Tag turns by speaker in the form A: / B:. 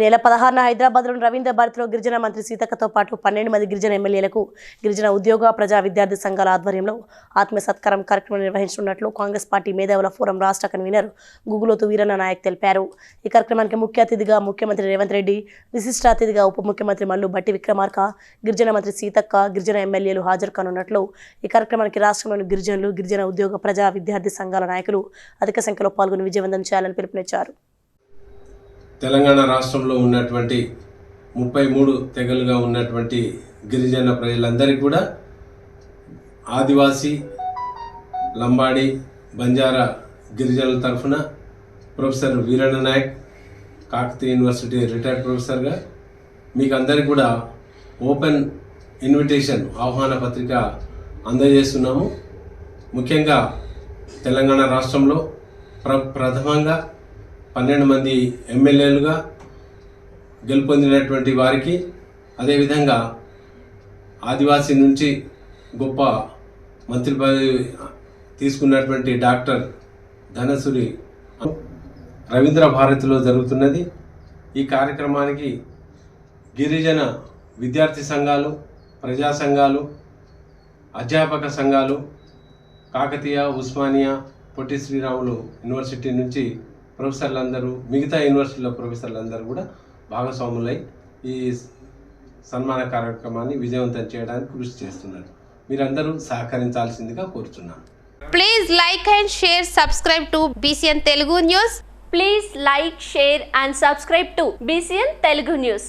A: ఈ నెల పదహారున హైదరాబాద్లోని రవీంద్ర భారతిలో గిరిజన మంత్రి సీతక్కతో పాటు పన్నెండు మంది గిరిజన ఎమ్మెల్యేలకు గిరిజన ఉద్యోగ ప్రజా విద్యార్థి సంఘాల ఆధ్వర్యంలో ఆత్మ సత్కారం కార్యక్రమం నిర్వహించనున్నట్లు కాంగ్రెస్ పార్టీ మేధావుల ఫోరం రాష్ట్ర కన్వీనర్ గుగులోతు వీరన్న నాయక్ తెలిపారు. ఈ కార్యక్రమానికి ముఖ్య అతిథిగా ముఖ్యమంత్రి రేవంత్ రెడ్డి విశిష్ట అతిథిగా ఉప ముఖ్యమంత్రి మల్లు బట్టి విక్రమార్క గిరిజన మంత్రి సీతక్క గిరిజన ఎమ్మెల్యేలు హాజరు కానున్నట్లు ఈ కార్యక్రమానికి రాష్ట్రంలోని గిరిజనులు గిరిజన ఉద్యోగ ప్రజా విద్యార్థి సంఘాల నాయకులు అధిక సంఖ్యలో పాల్గొని విజయవంతం చేయాలని పిలుపునిచ్చారు.
B: తెలంగాణ రాష్ట్రంలో ఉన్నటువంటి ముప్పై మూడు తెగలుగా ఉన్నటువంటి గిరిజన ప్రజలందరికీ కూడా ఆదివాసీ లంబాడి బంజారా గిరిజనుల తరఫున professor Veeranna Nayak Kakatiya university retired ప్రొఫెసర్గా మీకు అందరికీ కూడా ఓపెన్ ఇన్విటేషన్ ఆహ్వాన పత్రిక అందజేస్తున్నాము. ముఖ్యంగా తెలంగాణ రాష్ట్రంలో ప్ర ప్రథమంగా పన్నెండు మంది ఎమ్మెల్యేలుగా గెలుపొందినటువంటి వారికి అదేవిధంగా ఆదివాసీ నుంచి గొప్ప మంత్రి పదవి తీసుకున్నటువంటి డాక్టర్ ధనసురి రవీంద్ర భారతిలో జరుగుతున్నది. ఈ కార్యక్రమానికి గిరిజన విద్యార్థి సంఘాలు ప్రజా సంఘాలు అధ్యాపక సంఘాలు కాకతీయ ఉస్మానియా పొట్టి శ్రీరాములు యూనివర్సిటీ నుంచి ప్రొఫెసర్లందరూ మిగతా యూనివర్సిటీల ప్రొఫెసర్లందరూ కూడా భాగస్వాములై ఈ సన్మాన కార్యక్రమాన్ని విజయవంతం చేయడానికి కృషి చేస్తున్నారు. మీరందరూ సహకరించాల్సిందిగా కోరుతున్నాను
C: please like and share subscribe to BCN Telugu news
D: please like share and subscribe to BCN Telugu news